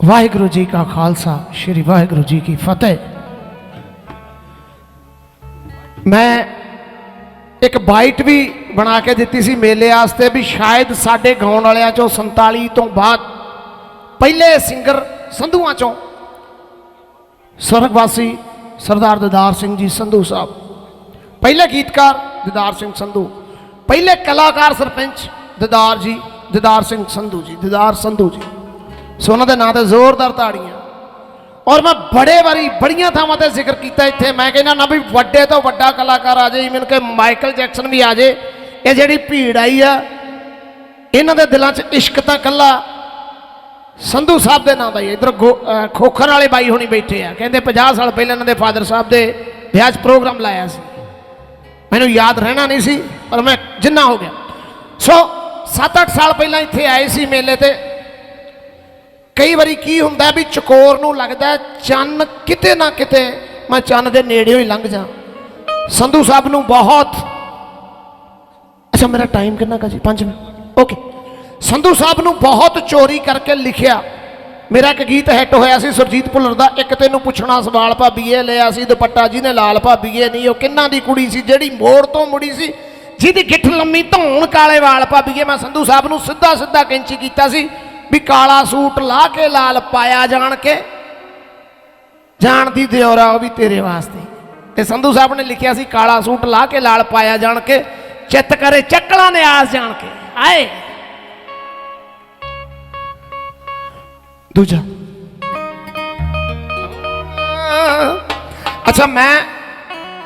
ਵਾਹਿਗੁਰੂ ਜੀ ਕਾ ਖਾਲਸਾ, ਸ੍ਰੀ ਵਾਹਿਗੁਰੂ ਜੀ ਕੀ ਫਤਿਹ। ਮੈਂ ਇੱਕ ਬਾਈਟ ਵੀ ਬਣਾ ਕੇ ਦਿੱਤੀ ਸੀ ਮੇਲੇ ਵਾਸਤੇ ਵੀ ਸ਼ਾਇਦ ਸਾਡੇ ਗਾਉਣ ਵਾਲਿਆਂ ਚੋਂ 47 ਤੋਂ ਬਾਅਦ ਪਹਿਲੇ ਸਿੰਗਰ ਸੰਧੂਆਂ ਚੋਂ। ਸਰਗਵਾਸੀ ਸਰਦਾਰ ਦਦਾਰ ਸਿੰਘ ਜੀ ਸੰਧੂ ਸਾਹਿਬ, ਪਹਿਲੇ ਗੀਤਕਾਰ ਦਦਾਰ ਸਿੰਘ ਸੰਧੂ, ਪਹਿਲੇ ਕਲਾਕਾਰ ਸਰਪੰਚ ਦਦਾਰ ਜੀ, ਦਦਾਰ ਸਿੰਘ ਸੰਧੂ ਜੀ, ਦਿਦਾਰ ਸੰਧੂ ਜੀ। ਸੋ ਉਹਨਾਂ ਦੇ ਨਾਂ ਤੇ ਜ਼ੋਰਦਾਰ ਤਾੜੀਆਂ। ਔਰ ਮੈਂ ਬੜੇ ਵਾਰੀ ਬੜੀਆਂ ਥਾਵਾਂ ਤੇ ਜ਼ਿਕਰ ਕੀਤਾ ਇੱਥੇ। ਮੈਂ ਕਹਿੰਦਾ ਨਾ ਵੀ ਵੱਡੇ ਤੋਂ ਵੱਡਾ ਕਲਾਕਾਰ ਆ ਜਾਏ ਇਵਨ ਕਿ ਮਾਈਕਲ ਜੈਕਸਨ ਵੀ ਆ ਜਾਏ। ਇਹ ਜਿਹੜੀ ਭੀੜ ਆਈ ਆ, ਇਹਨਾਂ ਦੇ ਦਿਲਾਂ 'ਚ ਇਸ਼ਕ ਤਾਂ ਕੱਲਾ ਸੰਧੂ ਸਾਹਿਬ ਦੇ ਨਾਂ ਦਾ ਹੀ ਇਧਰ ਖੋਖਰ ਵਾਲੇ ਬਾਈ ਹੋਣੀ ਬੈਠੇ ਆ। ਕਹਿੰਦੇ 50 ਸਾਲ ਪਹਿਲਾਂ ਇਹਨਾਂ ਦੇ ਫਾਦਰ ਸਾਹਿਬ ਦੇ ਵਿਆਹ 'ਚ ਪ੍ਰੋਗਰਾਮ ਲਾਇਆ ਸੀ। ਮੈਨੂੰ ਯਾਦ ਰਹਿਣਾ ਨਹੀਂ ਸੀ, ਪਰ ਮੈਂ ਜਿੰਨਾ ਹੋ ਗਿਆ। ਸੋ 7-8 ਸਾਲ ਪਹਿਲਾਂ ਇੱਥੇ ਆਏ ਸੀ ਮੇਲੇ ਤੇ। ਕਈ ਵਾਰੀ ਕੀ ਹੁੰਦਾ ਵੀ ਚਕੋਰ ਨੂੰ ਲੱਗਦਾ ਚੰਨ ਕਿਤੇ ਨਾ ਕਿਤੇ ਮੈਂ ਚੰਨ ਦੇ ਨੇੜਿਓਂ ਹੀ ਲੰਘ ਜਾ। ਸੰਧੂ ਸਾਹਿਬ ਨੂੰ ਬਹੁਤ। ਅੱਛਾ, ਮੇਰਾ ਟਾਈਮ ਕਿੰਨਾ ਕਾ ਜੀ? 5 ਮਿੰਟ। ਓਕੇ ਸੰਧੂ ਸਾਹਿਬ ਨੂੰ ਬਹੁਤ ਚੋਰੀ ਕਰਕੇ ਲਿਖਿਆ। ਮੇਰਾ ਇੱਕ ਗੀਤ ਹਿੱਟ ਹੋਇਆ ਸੀ ਸੁਰਜੀਤ ਭੁੱਲਰ ਦਾ। ਇੱਕ ਤੈਨੂੰ ਪੁੱਛਣਾ, ਸਵਾਲ ਭਾਬੀਏ ਲਿਆ ਸੀ ਦੁਪੱਟਾ ਜਿਹਨੇ ਲਾਲ ਭਾਬੀਏ ਨਹੀਂ, ਉਹ ਕਿੰਨਾ ਦੀ ਕੁੜੀ ਸੀ, ਜਿਹੜੀ ਮੋੜ ਤੋਂ ਮੁੜੀ ਸੀ, ਜਿਹਦੀ ਗਿੱਠ ਲੰਮੀ ਧੌਣ ਕਾਲੇ ਵਾਲ ਭਾਬੀਏ ਮੈਂ ਸੰਧੂ ਸਾਹਿਬ ਨੂੰ ਸਿੱਧਾ ਸਿੱਧਾ ਕੈਂਚੀ ਕੀਤਾ ਸੀ। ਵੀ ਕਾਲਾ ਸੂਟ ਲਾ ਕੇ ਲਾਲ ਪਾਇਆ ਜਾਣ ਕੇ। ਜਾਣਦੀ ਦਿਓਰਾ ਉਹ ਵੀ ਤੇਰੇ ਵਾਸਤੇ। ਤੇ ਸੰਧੂ ਸਾਹਿਬ ਨੇ ਲਿਖਿਆ ਸੀ, ਕਾਲਾ ਸੂਟ ਲਾ ਕੇ ਲਾਲ ਪਾਇਆ ਜਾਣ ਕੇ, ਚਿੱਤ ਕਰੇ ਚੱਕਲਾਂ ਨੇ ਆਸ ਜਾਣ ਕੇ। ਆਏ। ਦੂਜਾ। ਅੱਛਾ, ਮੈਂ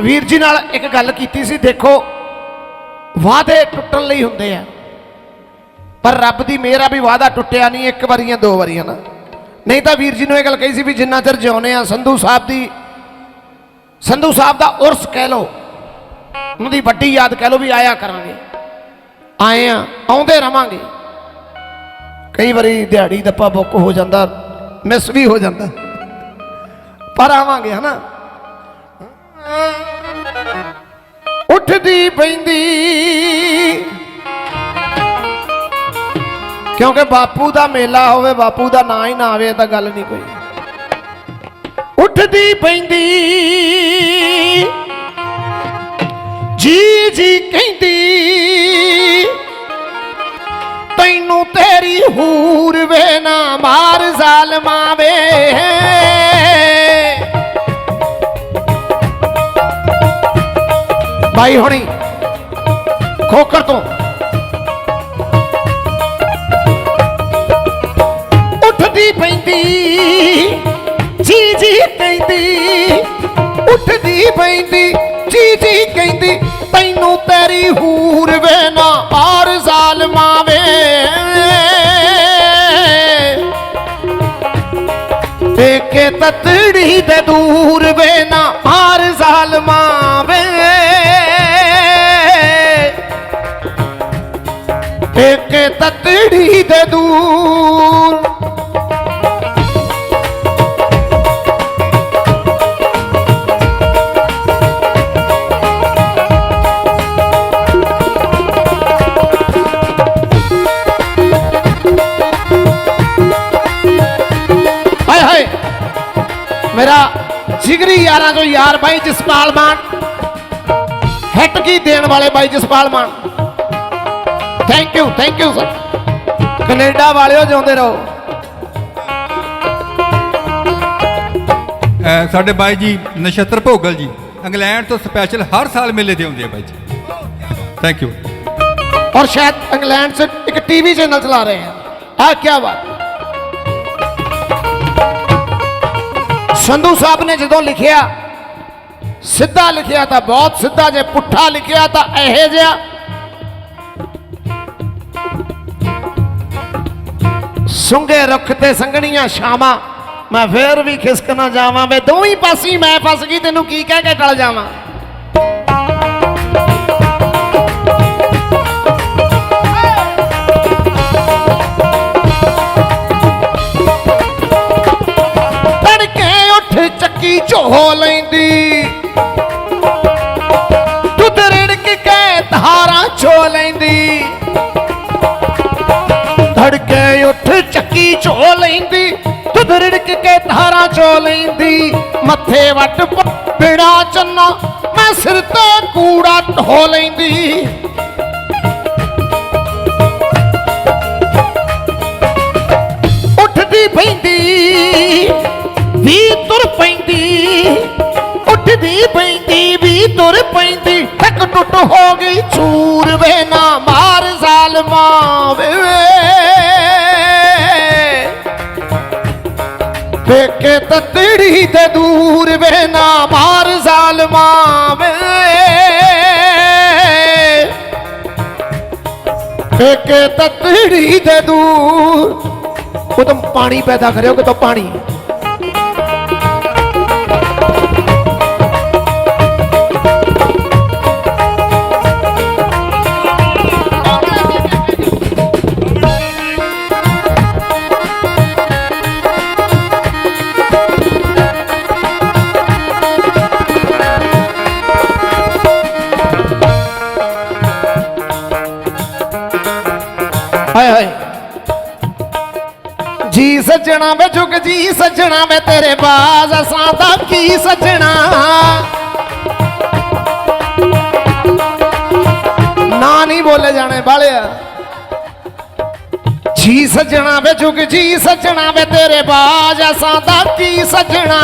ਵੀਰ ਜੀ ਨਾਲ ਇੱਕ ਗੱਲ ਕੀਤੀ ਸੀ, ਦੇਖੋ, ਵਾਅਦੇ ਟੁੱਟਣ ਲਈ ਹੁੰਦੇ ਆ। ਪਰ ਰੱਬ ਦੀ ਮਿਹਰ ਆ ਵੀ ਵਾਅਦਾ ਟੁੱਟਿਆ ਨਹੀਂ, ਇੱਕ ਵਾਰੀਆਂ, ਦੋ ਵਾਰੀਆਂ ਨਾ। ਨਹੀਂ ਤਾਂ ਵੀਰ ਜੀ ਨੂੰ ਇਹ ਗੱਲ ਕਹੀ ਸੀ ਵੀ ਜਿੰਨਾ ਚਿਰ ਜਿਉਂਦੇ ਆ, ਸੰਧੂ ਸਾਹਿਬ ਦੀ ਸੰਧੂ ਸਾਹਿਬ ਦਾ ਉਰਸ ਕਹਿ ਲਓ, ਉਹਨਾਂ ਦੀ ਵੱਡੀ ਯਾਦ ਕਹਿ ਲਓ ਵੀ ਆਇਆ ਕਰਾਂਗੇ। ਆਏ ਆ, ਆਉਂਦੇ ਰਵਾਂਗੇ। ਕਈ ਵਾਰੀ ਦਿਹਾੜੀ ਦੱਪਾ ਬੁੱਕ ਹੋ ਜਾਂਦਾ, ਮਿਸ ਵੀ ਹੋ ਜਾਂਦਾ। ਪਰ ਆਵਾਂਗੇ, ਹਨਾ? ਉੱਠਦੀ ਪੈਂਦੀ ਕਿਉਂਕਿ ਬਾਪੂ ਦਾ ਮੇਲਾ ਹੋਵੇ, ਬਾਪੂ ਦਾ ਨਾਂ ਹੀ ਨਾ ਆਵੇ ਤਾਂ ਗੱਲ ਨਹੀਂ ਕੋਈ। ਉੱਠਦੀ ਪੈਂਦੀ, ਜੀ ਜੀ ਕਹਿੰਦੀ, ਤੈਨੂੰ ਤੇਰੀ ਹੂਰ ਵੇ ਨਾ ਮਾਰ ਜ਼ਾਲਮਾਂ ਵੇ। ਭਾਈ ਹੁਣੀ, ਖੋਖਰ ਤੋਂ ਪੈਂਦੀ, ਜੀ ਜੀ ਕਹਿੰਦੀ ਉੱਠਦੀ ਪੈਂਦੀ, ਜੀ ਜੀ ਕਹਿੰਦੀ, ਤੈਨੂੰ ਤੇਰੀ ਹੂਰ ਵੇ ਨਾ ਆਰ ਜ਼ਾਲਮਾਂ ਵੇ ਟੇਕੇ ਤਤੜੀ ਦੇ ਦੂਰ ਵੇ ਨਾ ਆਰ ਜ਼ਾਲਮਾਂ ਵੇ ਟੇਕੇ ਤਤੜੀ ਦੇ ਦੂਰ ਮੇਰਾ ਜਿਗਰੀ ਯਾਰਾਂ ਚੋਂ ਯਾਰ ਬਾਈ ਜਸਪਾਲ ਮਾਨ ਹਿੱਟ ਕੀ ਦੇਣ ਵਾਲੇ ਬਾਈ Jaspal Maan thank you thank you sir Canada ਵਾਲਿਓ ਜਿਉਂਦੇ ਰਹੋ ਅਹ ਸਾਡੇ ਬਾਈ ਜੀ ਨਛੱਤਰ ਭੋਗਲ ਜੀ ਇੰਗਲੈਂਡ ਤੋਂ ਸਪੈਸ਼ਲ ਹਰ ਸਾਲ ਮੇਲੇ ਤੇ ਆਉਂਦੇ ਆ ਬਾਈ ਜੀ ਥੈਂਕ ਯੂ और शायद इंग्लैंड से एक टीवी चैनल चला रहे हैं हाँ क्या बात ਸੰਧੂ ਸਾਹਿਬ ਨੇ ਜਦੋਂ ਲਿਖਿਆ, ਸਿੱਧਾ ਲਿਖਿਆ ਤਾਂ ਬਹੁਤ ਸਿੱਧਾ, ਜੇ ਪੁੱਠਾ ਲਿਖਿਆ ਤਾਂ ਇਹੋ ਜਿਹਾ। ਸੁੰਗੇ ਰੁੱਖ ਤੇ ਸੰਗਣੀਆਂ ਸ਼ਾਮਾਂ ਮੈਂ ਫੇਰ ਵੀ ਖਿਸਕ ਨਾ ਜਾਵਾਂ, ਵੇ ਦੋਵੇਂ ਪਾਸੀ ਮੈਂ ਫਸ ਗਈ, ਤੈਨੂੰ ਕੀ ਕਹਿ ਕੇ ਟਲ ਜਾਵਾਂ? ਚੱਕੀ ਲੈਂਦੀ। ਦੁੱਧ ਰਿੜਕ ਕੇ ਧਾਰਾਂ ਚੋ ਲੈਂਦੀ। ਤੜਕੇ ਉੱਠ ਚੱਕੀ ਝੋ ਲੈਂਦੀ। ਦੁੱਧ ਚੋ ਲੈਂਦੀ। ਮੱਥੇ ਵੱਟ ਬਿੜਾ ਚੰਨਾ ਮੈਂ ਸਿਰ ਤੇ ਕੂੜਾ ਢੋ ਲੈਂਦੀ। ਉੱਠਦੀ ਪੈਂਦੀ ਧੀ ਤੁਰ ਪੈਂਦੀ ਠੱਕ ਟੁੱਟ ਹੋ ਗਈ ਛੂਰ ਵੇ ਨਾ ਮਾਰ ਜ਼ਾਲਮਾ ਵੇ। ਵੇਖੇ ਤਤੜੀ ਤੇ ਦੂਰ ਵੇ ਨਾ ਮਾਰ ਜ਼ਾਲਮਾ ਵੇ। ਵੇਖੇ ਤਤੜੀ ਤੇ ਦੂਰ। ਉਹ ਤਾਂ ਪਾਣੀ ਪੈਦਾ ਕਰਿਓ ਕਿ ਤਾਂ ਪਾਣੀ? ਹਾਏ ਹਾਏ। ਜੀ ਸੱਜਣਾ ਵੇ ਜੁਗ, ਜੀ ਸੱਜਣਾ ਵੇ ਤੇਰੇ ਬਾਜ਼, ਅਸਾਂ ਦਾ ਕੀ ਸੱਜਣਾ? ਨਾ ਨਹੀਂ ਬੋਲੇ ਜਾਣੇ ਬਾਲਿਆ। ਜੀ ਸੱਜਣਾ ਵੇ ਜੁਗ, ਜੀ ਸੱਜਣਾ ਵੇ ਤੇਰੇ ਬਾਜ਼, ਅਸਾਂ ਦਾ ਕੀ ਸੱਜਣਾ?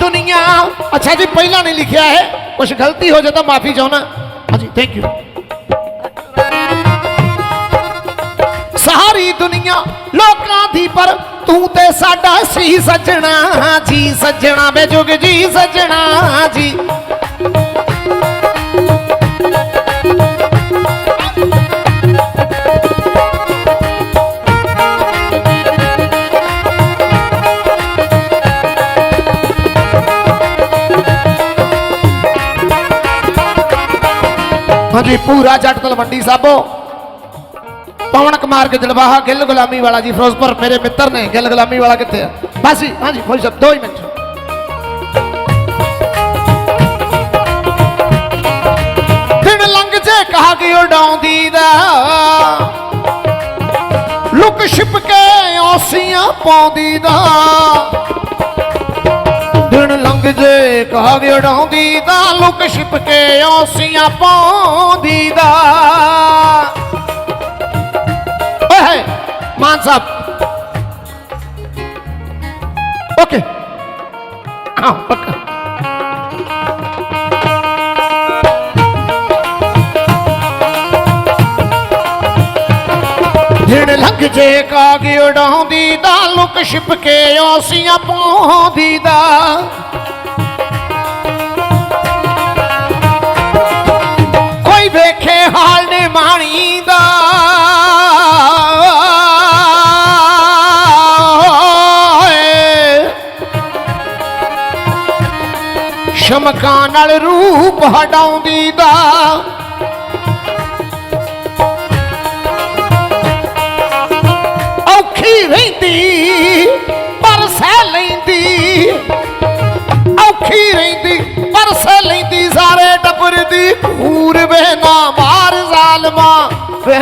ਦੁਨੀਆ ਅੱਛਾ ਜੀ, ਪਹਿਲਾਂ ਨਹੀਂ ਲਿਖਿਆ ਹੈ ਕੁਝ ਗਲਤੀ ਹੋ ਜਾਏ ਤਾਂ ਮਾਫੀ ਚਾਹਣਾ ਹਾਂਜੀ ਥੈਂਕ ਯੂ ਸਾਰੀ ਦੁਨੀਆ ਲੋਕਾਂ ਦੀ ਪਰ ਤੂੰ ਤੇ ਸਾਡਾ ਸੀ ਸੱਜਣਾ ਜੀ, ਸੱਜਣਾ ਵੇ ਜੁਗ ਜੀ, ਸੱਜਣਾ ਜੀ। ਹਾਂਜੀ, ਪੂਰਾ ਜੱਟ ਤਲਵੰਡੀ ਸਾਬੋ। ਪਵਨ ਕੁਮਾਰ ਕੇ ਜਲਵਾਹਾ, ਗਿੱਲ ਗੁਲਾਮੀ ਵਾਲਾ ਜੀ, ਫਿਰੋਜ਼ਪੁਰ, ਮੇਰੇ ਮਿੱਤਰ ਨੇ। ਗਿੱਲ ਗੁਲਾਮੀ ਵਾਲਾ ਕਿੱਥੇ ਆ? ਬਸ ਜੀ, ਹਾਂਜੀ ਕੋਈ ਸ਼ਬਦ ਦੋ ਮਿੰਟ। ਦਿਨ ਲੰਘ ਜੇ, ਕਹਾ ਕਿ ਉਡਾਉਂਦੀ ਦਾ। ਲੁਕ ਛਿਪ ਕੇ ਔਸੀਆਂ ਪਾਉਂਦੀ ਦਾ। ਦਿਨ ਲੰਘ ਜੇ ਕਹਾ ਉਡਾਉਂਦੀ ਦਾ ਲੁਕ ਛਿਪ ਕੇ ਔਸੀਆਂ ਪਾਉਂਦੀ ਦਾ। ਓਏ ਮਾਨ ਸਾਹਿਬ। ਓਕੇ। ਹਾਂ, ਪੱਕਾ। ਦਿਨ ਲੰਘ ਜੇ ਕਾਗੇ ਉਡਾਉਂਦੀ ਦਾ ਲੁਕ ਛਿਪ ਕੇ ਔਸੀਆਂ ਪਾਉਂਦੀ ਦਾ। ਸ਼ਮਕਾਂ ਨਾਲ ਰੂਪ ਹਟਾਉਂਦੀ ਦਾ। ਔਖੀ ਰਹਿੰਦੀ, ਪਰ ਸਹਿ ਲੈਂਦੀ। ਔਖੀ ਰਹਿੰਦੀ, ਪਰ ਸਹਿ ਲੈਂਦੀ, ਸਾਰੇ ਟੱਬਰ ਦੀ ਖੂਰ ਵੇ ਨਾ ਮਾਰ ਜ਼ਾਲਮਾ, ਵੇ